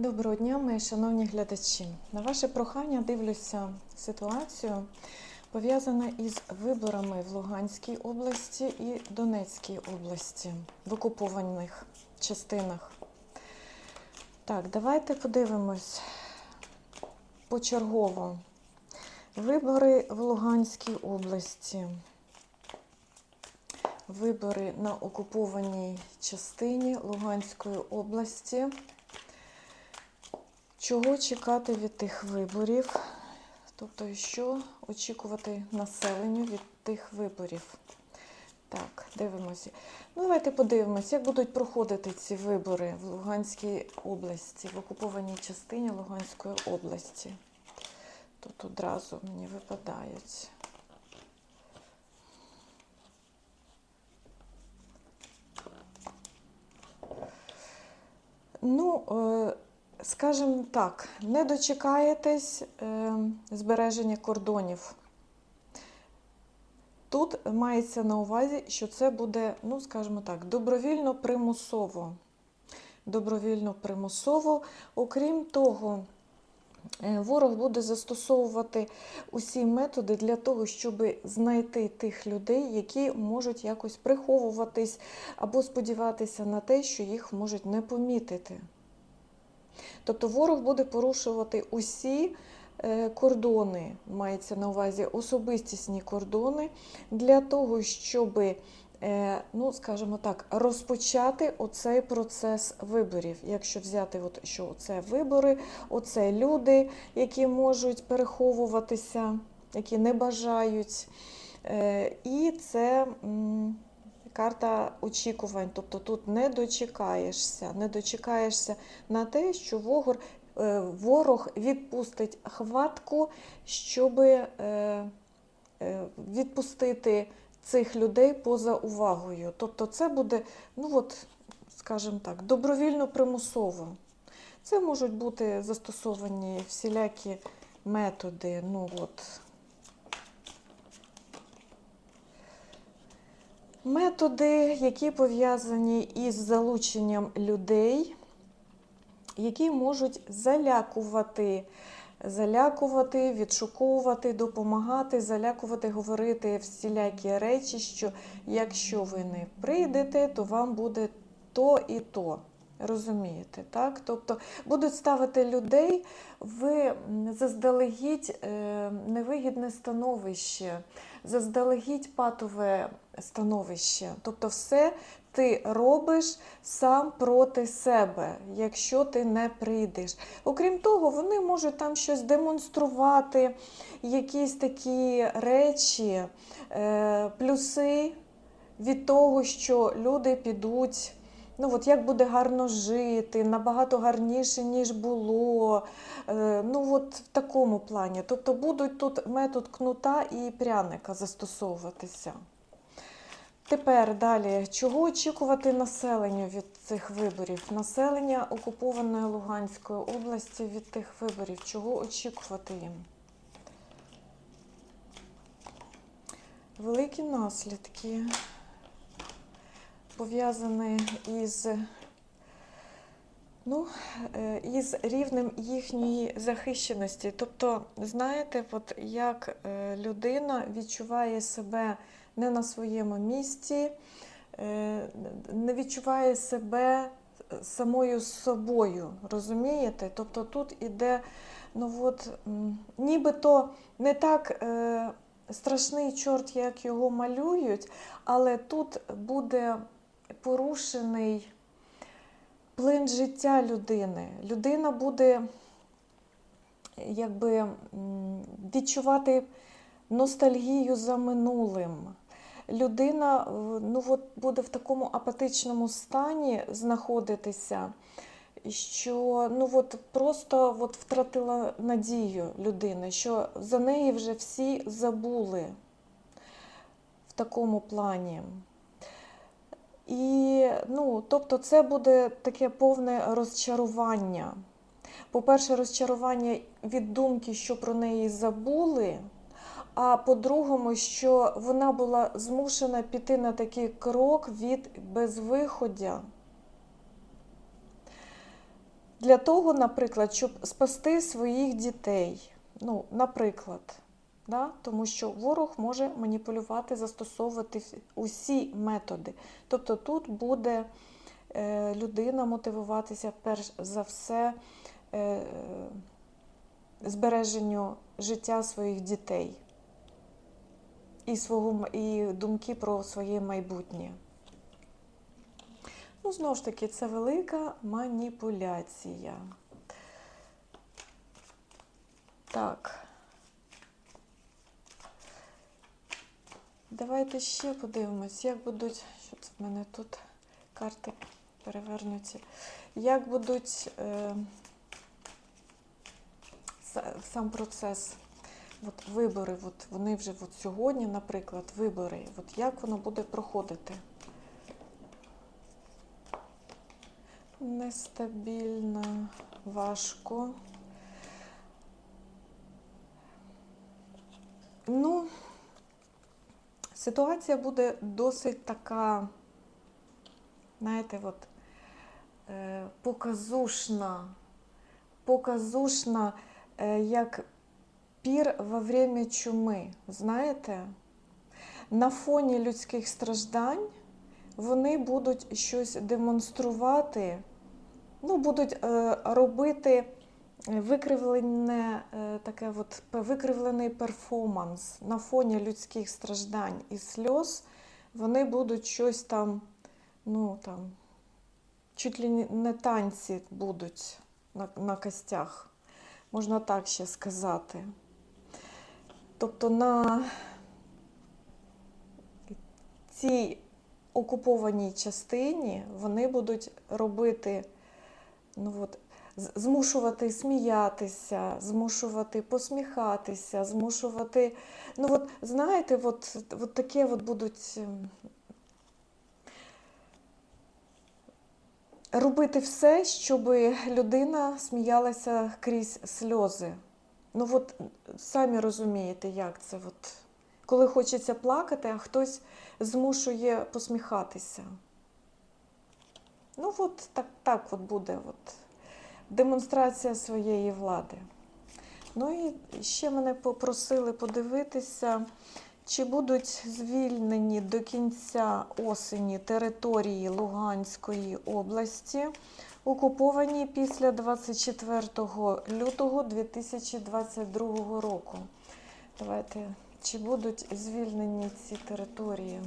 Доброго дня, мої шановні глядачі. На ваше прохання дивлюся ситуацію, пов'язану із виборами в Луганській області і Донецькій області в окупованих частинах. Так, давайте подивимось почергово. Вибори в Луганській області. Вибори на окупованій частині Луганської області. Чого чекати від тих виборів? Тобто, що очікувати населенню від тих виборів? Так, дивимося. Ну, давайте подивимося, як будуть проходити ці вибори в Луганській області, в окупованій частині Луганської області. Тут одразу мені випадають. Ну, е, скажімо так, не дочекаєтесь е, збереження кордонів. Тут мається на увазі, що це буде, ну, скажімо так, добровільно примусово. Добровільно примусово. Окрім того, е, ворог буде застосовувати усі методи для того, щоб знайти тих людей, які можуть якось приховуватись або сподіватися на те, що їх можуть не помітити. Тобто ворог буде порушувати усі е, кордони, мається на увазі особистісні кордони, для того, щоб, е, ну, скажімо так, розпочати оцей процес виборів. Якщо взяти, от, що це вибори, оце люди, які можуть переховуватися, які не бажають. Е, І це. Карта очікувань, тобто тут не дочекаєшся, не дочекаєшся на те, що ворог, е, ворог відпустить хватку, щоб е, е, відпустити цих людей поза увагою. Тобто це буде, ну от, скажімо так, добровільно примусово. Це можуть бути застосовані всілякі методи. ну от, Методи, які пов'язані із залученням людей, які можуть залякувати, залякувати, відшуковувати, допомагати, залякувати, говорити всілякі речі, що якщо ви не прийдете, то вам буде то і то. Розумієте, так? Тобто будуть ставити людей в заздалегідь е, невигідне становище, заздалегідь патове становище. Тобто, все ти робиш сам проти себе, якщо ти не прийдеш. Окрім того, вони можуть там щось демонструвати, якісь такі речі, е, плюси від того, що люди підуть. Ну, от як буде гарно жити, набагато гарніше, ніж було. Е, Ну, от в такому плані. Тобто будуть тут метод кнута і пряника застосовуватися. Тепер далі, чого очікувати населенню від цих виборів? Населення окупованої Луганської області від тих виборів. Чого очікувати їм? Великі наслідки пов'язані із, ну, е, із рівнем їхньої захищеності. Тобто, знаєте, от як е, людина відчуває себе не на своєму місці, е, не відчуває себе самою собою, розумієте? Тобто тут іде, ну от, нібито не так страшний чорт, як його малюють, але тут буде порушений плин життя людини. Людина буде якби відчувати ностальгію за минулим. Людина ну, от, буде в такому апатичному стані знаходитися, що ну, от, просто от, втратила надію людини, що за неї вже всі забули в такому плані. І, ну, тобто, це буде таке повне розчарування. По-перше, розчарування від думки, що про неї забули. А по-другому, що вона була змушена піти на такий крок від безвиходя. для того, наприклад, щоб спасти своїх дітей. Ну, наприклад, да? тому що ворог може маніпулювати, застосовувати усі методи. Тобто тут буде е, людина мотивуватися перш за все е, збереженню життя своїх дітей і, свого, і думки про своє майбутнє. Ну, знову ж таки, це велика маніпуляція. Так. Давайте ще подивимось, як будуть. Що це в мене тут карти перевернуті? Як будуть е, сам процес? От вибори, от вони вже от сьогодні, наприклад, вибори. От як воно буде проходити? Нестабільно, важко. Ну, ситуація буде досить така, знаєте, от, е, показушна, показушна, е, як пір во время чуми. Знаєте, на фоні людських страждань вони будуть щось демонструвати, ну, будуть е, робити викривлене, е, таке от, викривлений перформанс на фоні людських страждань і сльоз. Вони будуть щось там, ну там, чуть ли не- танці будуть на, на костях, можна так ще сказати. Тобто на цій окупованій частині вони будуть робити, ну от, змушувати сміятися, змушувати посміхатися, змушувати. Ну, от, знаєте, от, от таке от будуть ем, робити все, щоб людина сміялася крізь сльози. Ну, от самі розумієте, як це. От, коли хочеться плакати, а хтось змушує посміхатися. Ну, от так, так от буде от, демонстрація своєї влади. Ну і ще мене попросили подивитися, чи будуть звільнені до кінця осені території Луганської області, окуповані після 24 лютого 2022 року. Давайте, чи будуть звільнені ці території?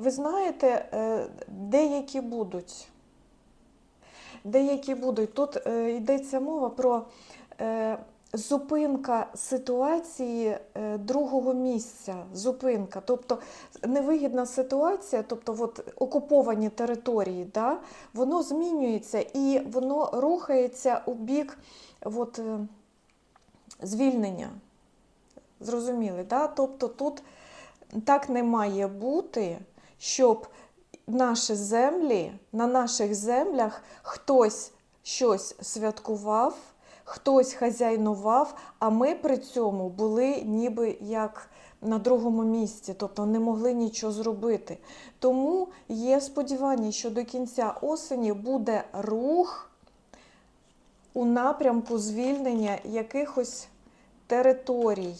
Ви знаєте, е, деякі будуть. Деякі будуть. Тут е, йдеться мова про е, зупинка ситуації другого місця. Зупинка. Тобто невигідна ситуація, тобто от, окуповані території, да, воно змінюється і воно рухається у бік от, звільнення. Зрозуміли, да? Тобто тут так не має бути, щоб наші землі, на наших землях хтось щось святкував, хтось хазяйнував, а ми при цьому були ніби як на другому місці, тобто не могли нічого зробити. Тому є сподівання, що до кінця осені буде рух у напрямку звільнення якихось територій.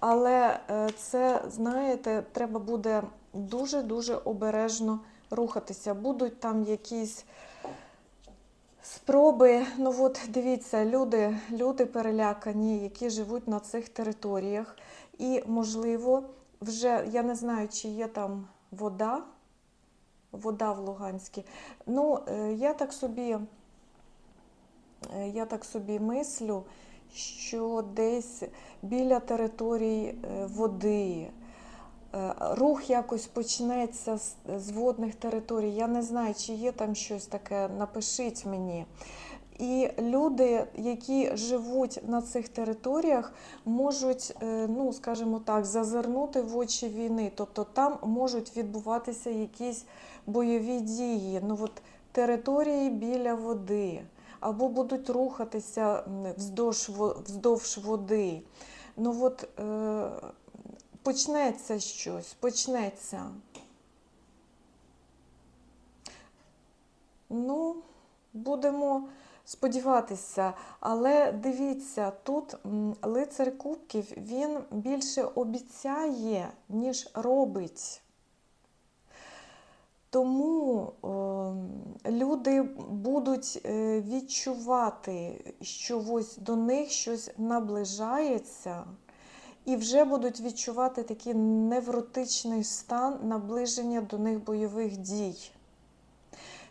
Але е, це, знаєте, треба буде дуже-дуже обережно рухатися. Будуть там якісь спроби. Ну от дивіться, люди, люди перелякані, які живуть на цих територіях. І, можливо, вже я не знаю, чи є там вода, вода в Луганській. Ну, е, я так собі, е, я так собі мислю, що десь біля територій е, води. Е, Рух якось почнеться з, водних територій. Я не знаю, чи є там щось таке, напишіть мені. І люди, які живуть на цих територіях, можуть, е, ну скажімо так, зазирнути в очі війни. Тобто там можуть відбуватися якісь бойові дії. Ну от території біля води, або будуть рухатися вздовж, вздовж води. ну от е, почнеться щось, почнеться. Ну, будемо сподіватися, але дивіться, тут лицар кубків він більше обіцяє, ніж робить. Тому е, люди будуть е, відчувати, що ось до них щось наближається, і вже будуть відчувати такий невротичний стан наближення до них бойових дій.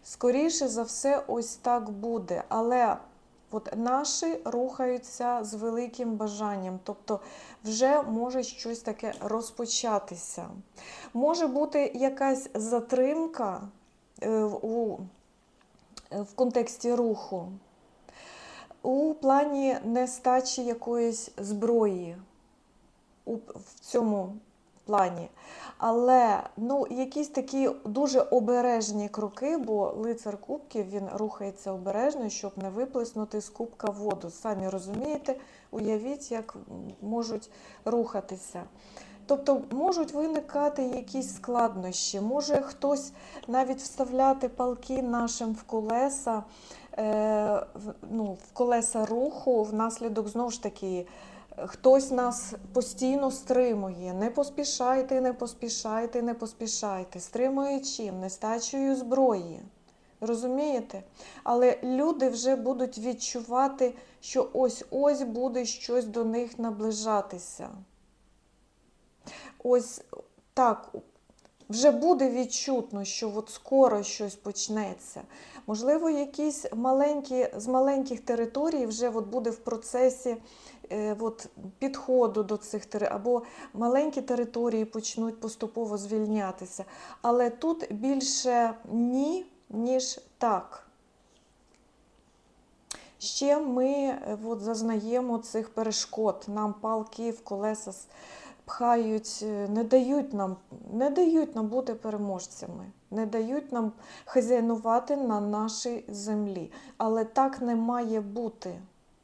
Скоріше за все, ось так буде. Але от наші рухаються з великим бажанням, тобто вже може щось таке розпочатися. Може бути якась затримка е, у, в контексті руху, у плані нестачі якоїсь зброї у, в цьому плані. Але ну, якісь такі дуже обережні кроки, бо лицар кубків він рухається обережно, щоб не виплеснути з кубка воду. Самі розумієте, уявіть, як можуть рухатися. Тобто можуть виникати якісь складнощі, може хтось навіть вставляти палки нашим в колеса, е, ну, в колеса руху внаслідок знову ж таки. Хтось нас постійно стримує. Не поспішайте, не поспішайте, не поспішайте. Стримує чим? Нестачею зброї. Розумієте? Але люди вже будуть відчувати, що ось-ось буде щось до них наближатися. Ось так. Вже буде відчутно, що от скоро щось почнеться. Можливо, якісь маленькі, з маленьких територій вже от буде в процесі е, от, підходу до цих територій, або маленькі території почнуть поступово звільнятися. Але тут більше ні, ніж так. Ще ми е, от, зазнаємо цих перешкод. Нам палки в колеса пхають, е, не дають нам, не дають нам бути переможцями, не дають нам хазяйнувати на нашій землі. Але так не має бути.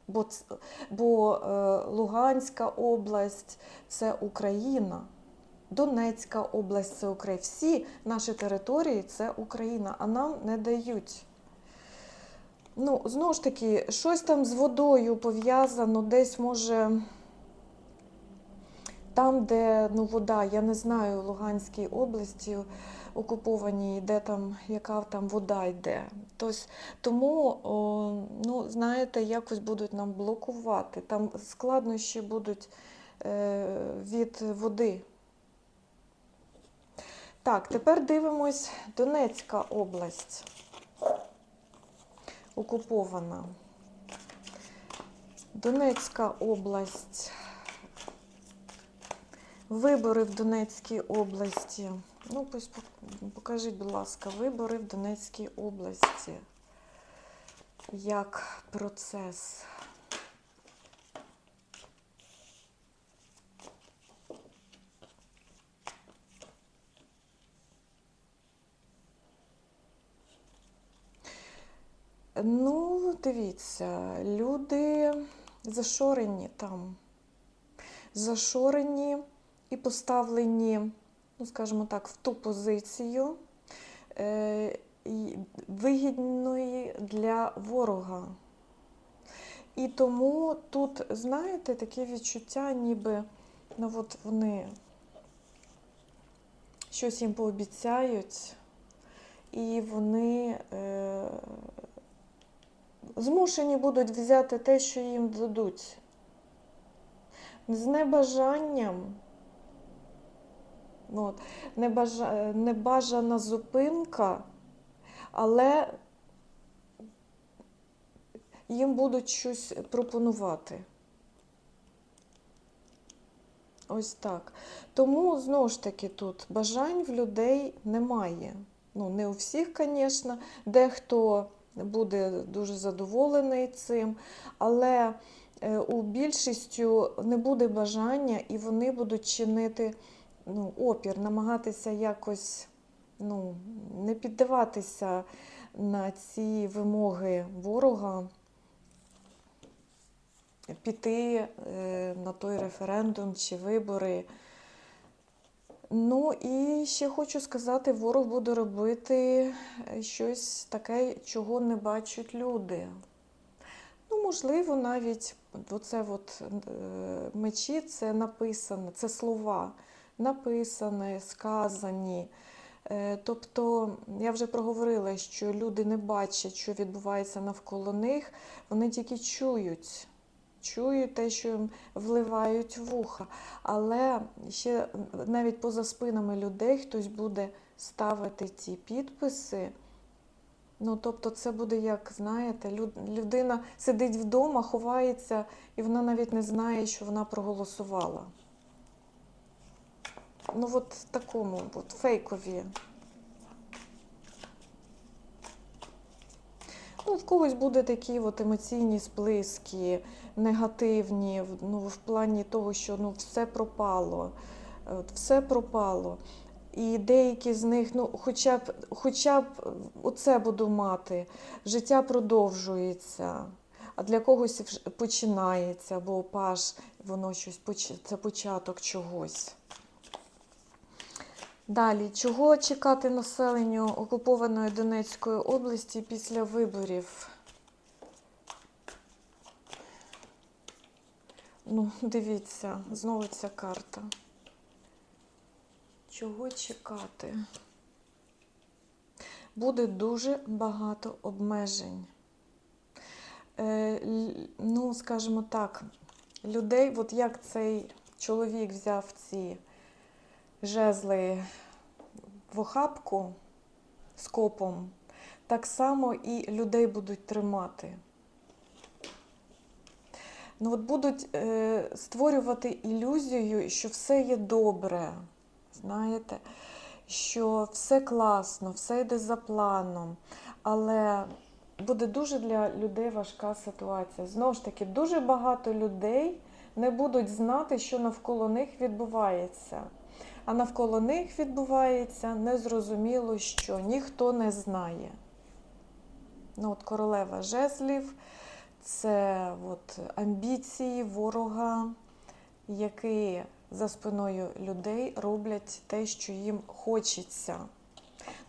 Бо, бо е, Луганська область це Україна, Донецька область це Україна. Всі наші території це Україна, а нам не дають. Ну, знову ж таки, щось там з водою пов'язано, десь може. Там, де ну, вода, я не знаю, Луганській області окупованій, де там, яка там вода йде. Тось, тому, о, ну, знаєте, якось будуть нам блокувати. Там складнощі будуть е, від води. Так, тепер дивимось Донецька область. Окупована. Донецька область. Вибори в Донецькій області. Ну, покажіть, будь ласка, вибори в Донецькій області. Як процес? Ну, дивіться, люди зашорені там. Зашорені і поставлені, ну, скажімо так, в ту позицію е, вигідної для ворога. І тому тут, знаєте, таке відчуття, ніби ну, от вони щось їм пообіцяють, і вони е, змушені будуть взяти те, що їм дадуть. З небажанням. От, небажа, небажана зупинка, але їм будуть щось пропонувати. Ось так. Тому, знову ж таки, тут бажань в людей немає. Ну, не у всіх, звісно, дехто буде дуже задоволений цим, але е, у більшістю не буде бажання, і вони будуть чинити ну, опір, намагатися якось ну, не піддаватися на ці вимоги ворога. піти е, на той референдум чи вибори. Ну і ще хочу сказати, ворог буде робити е, щось таке, чого не бачать люди. Ну, можливо, навіть оце от е, мечі це написане, це слова, написані, сказані. Е, Тобто, я вже проговорила, що люди не бачать, що відбувається навколо них, вони тільки чують. Чують те, що їм вливають вуха. Але ще навіть поза спинами людей хтось буде ставити ці підписи. Ну, тобто, це буде як, знаєте, людина сидить вдома, ховається, і вона навіть не знає, що вона проголосувала. Ну, от в такому, от фейкові. Ну, в когось буде такі от емоційні сплески, негативні, ну, в плані того, що ну, все пропало. е, От, все пропало. І деякі з них, ну, хоча б, хоча б оце буду мати, життя продовжується, а для когось починається, бо паш, воно щось це початок чогось. Далі, чого чекати населенню окупованої Донецької області після виборів? Ну, дивіться, знову ця карта. Чого чекати? Буде дуже багато обмежень. Е, ну, скажімо так, людей, от як цей чоловік взяв ці жезли в охапку з копом, так само і людей будуть тримати. Ну, от будуть е, створювати ілюзію, що все є добре, знаєте, що все класно, все йде за планом. Але буде дуже для людей важка ситуація. Знову ж таки, дуже багато людей не будуть знати, що навколо них відбувається. А навколо них відбувається незрозуміло, що ніхто не знає. Ну, от королева жезлів це от амбіції ворога, які за спиною людей роблять те, що їм хочеться.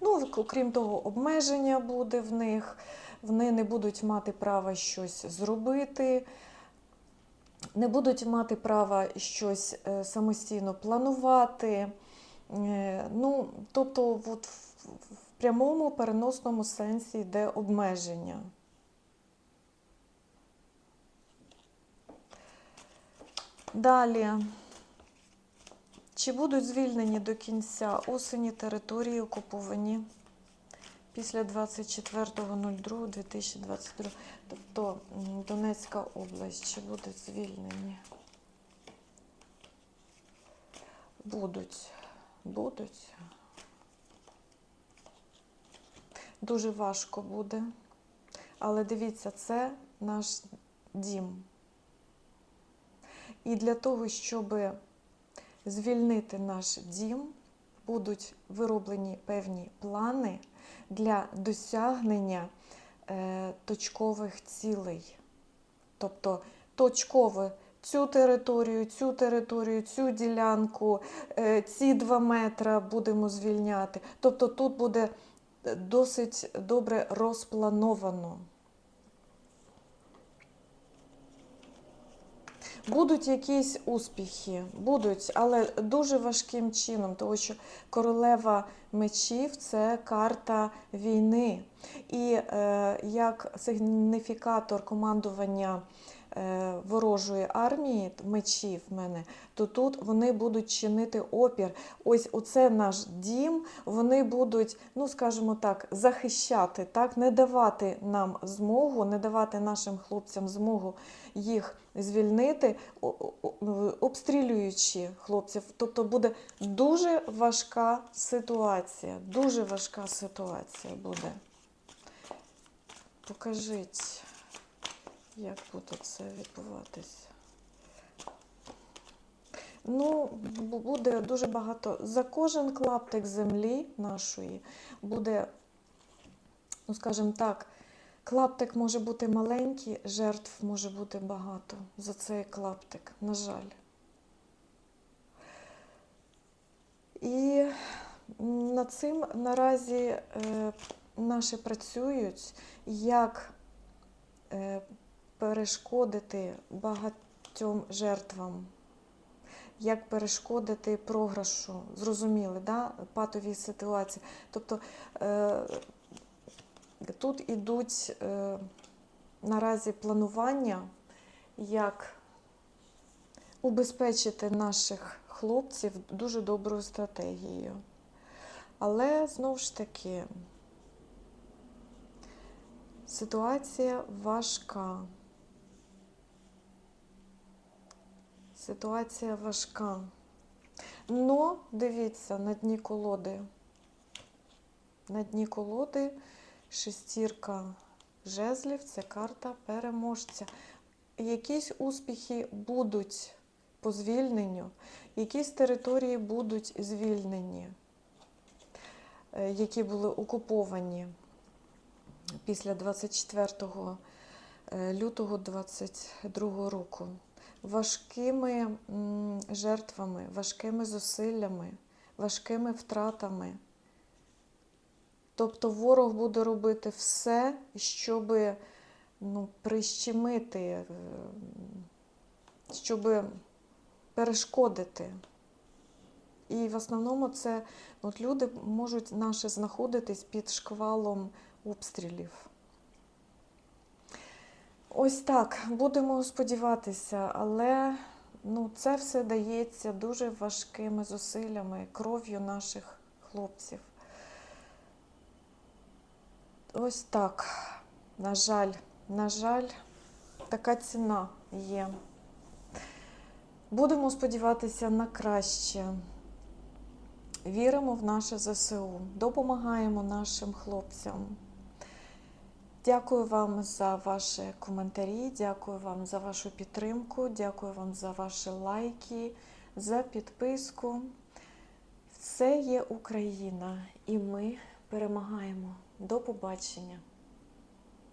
Ну, окрім того, обмеження буде в них, вони не будуть мати права щось зробити, не будуть мати права щось е, самостійно планувати. Е, Ну, тобто, от в, в прямому переносному сенсі йде обмеження. Далі. Чи будуть звільнені до кінця осені території окуповані після 24.02.2022? Тобто Донецька область, чи будуть звільнені? Будуть. Будуть. Дуже важко буде. Але дивіться, це наш дім. І для того, щоб звільнити наш дім, будуть вироблені певні плани для досягнення е, точкових цілей. Тобто точково цю територію, цю територію, цю ділянку, е, ці два метри будемо звільняти. Тобто тут буде е, досить добре розплановано. Будуть якісь успіхи, будуть, але дуже важким чином, тому що королева мечів це карта війни. І е, як сигніфікатор командування ворожої армії, мечів в мене, то тут вони будуть чинити опір. Ось оце наш дім, вони будуть, ну скажімо так, захищати, так, не давати нам змогу, не давати нашим хлопцям змогу їх звільнити, обстрілюючи хлопців. Тобто буде дуже важка ситуація. Дуже важка ситуація буде. Покажіть, як буде це відбуватись. Ну, буде дуже багато. За кожен клаптик землі нашої буде, ну скажімо так, Клаптик може бути маленький, жертв може бути багато за цей клаптик, на жаль. І над цим наразі е, наші працюють, як е, перешкодити багатьом жертвам, як перешкодити програшу, зрозуміли, да? патовій ситуації. Тобто е, тут ідуть е, наразі планування, як убезпечити наших хлопців дуже доброю стратегією. Але знову ж таки, ситуація важка. Ситуація важка. Но дивіться на дні колоди. На дні колоди шестірка жезлів це карта переможця. Якісь успіхи будуть по звільненню, якісь території будуть звільнені, е, які були окуповані після 24 е, лютого 22 року. Важкими жертвами, важкими зусиллями, важкими втратами. Тобто ворог буде робити все, щоб ну, прищемити, е, щоб перешкодити. І в основному це от люди можуть наші знаходитись під шквалом обстрілів. Ось так, будемо сподіватися, але ну, це все дається дуже важкими зусиллями, кров'ю наших хлопців. Ось так. На жаль, на жаль, така ціна є. Будемо сподіватися на краще. Віримо в наше ЗСУ, допомагаємо нашим хлопцям. Дякую вам за ваші коментарі, дякую вам за вашу підтримку, дякую вам за ваші лайки, за підписку. Все є Україна, і ми перемагаємо. До побачення!